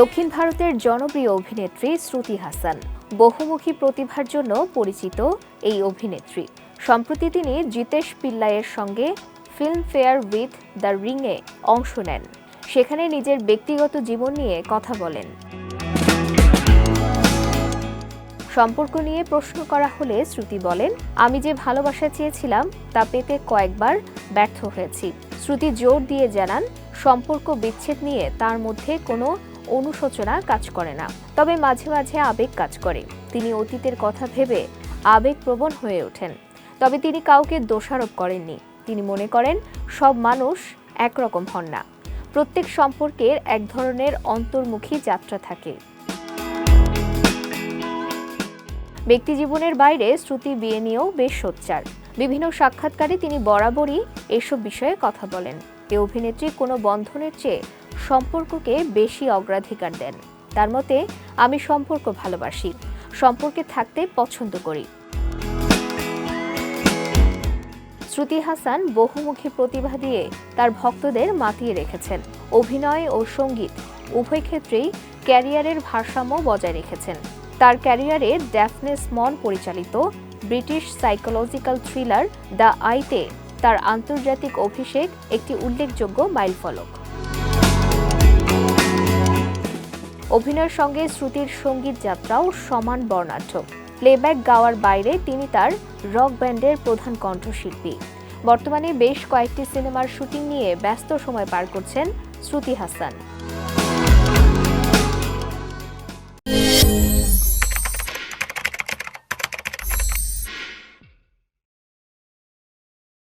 দক্ষিণ ভারতের জনপ্রিয় অভিনেত্রী শ্রুতি হাসান। বহুমুখী প্রতিভার জন্য পরিচিত এই অভিনেত্রী। সম্প্রতি তিনি জিতেশ পিল্লাইয়ের সঙ্গে ফিল্মফেয়ার উইথ দ্য রিংয়ে অংশ নেন। সেখানে নিজের ব্যক্তিগত জীবন নিয়ে কথা বলেন। সম্পর্ক নিয়ে প্রশ্ন করা হলে শ্রুতি বলেন, আমি যে ভালোবাসা চেয়েছিলাম, তা পেতে কয়েকবার ব্যর্থ হয়েছি। শ্রুতি জোর দিয়ে জানান, সম্পর্ক বিচ্ছেদ নিয়ে তার মধ্যে কোনো অনুশোচনা কাজ করে না। তবে মাঝে মাঝে আবেগ কাজ করে। তিনি অতীতের কথা ভেবে আবেগপ্রবণ হয়ে ওঠেন। তবে তিনি কাউকে দোষারোপ করেননি। তিনি মনে করেন, সব মানুষ একরকম হন না। প্রত্যেক সম্পর্কের এক ধরনের অন্তর্মুখী যাত্রা থাকে। ব্যক্তিজীবনের বাইরে শ্রুতি বিয়ে নিয়েও বেশ সোচ্চার। বিভিন্ন সাক্ষাৎকারে তিনি বরাবরই এসব বিষয়ে কথা বলেন। এ অভিনেত্রী কোনো বন্ধনের চেয়ে সম্পর্ককে বেশি অগ্রাধিকার দেন। তার মতে, আমি সম্পর্ক ভালোবাসি, সম্পর্কে থাকতে পছন্দ করি। শ্রুতি হাসান বহুমুখী প্রতিভা দিয়ে তার ভক্তদের মাতিয়ে রেখেছেন। অভিনয় ও সংগীত উভয় ক্ষেত্রেই ক্যারিয়ারের ভারসাম্য বজায় রেখেছেন। তার ক্যারিয়ারে ড্যাফনেস মন পরিচালিত ব্রিটিশ সাইকোলজিক্যাল থ্রিলার দ্য আইতে তার আন্তর্জাতিক অভিষেক একটি উল্লেখযোগ্য মাইলফলক। অভিনয়ের সঙ্গে শ্রুতির সংগীত যাত্রাও সমান বর্ণাঢ্য। প্লেব্যাক গাওয়ার বাইরে তিনি তার রক ব্যান্ডের প্রধান কণ্ঠশিল্পী। বর্তমানে বেশ কয়েকটি সিনেমার শুটিং নিয়ে ব্যস্ত সময় পার করছেন শ্রুতি হাসান।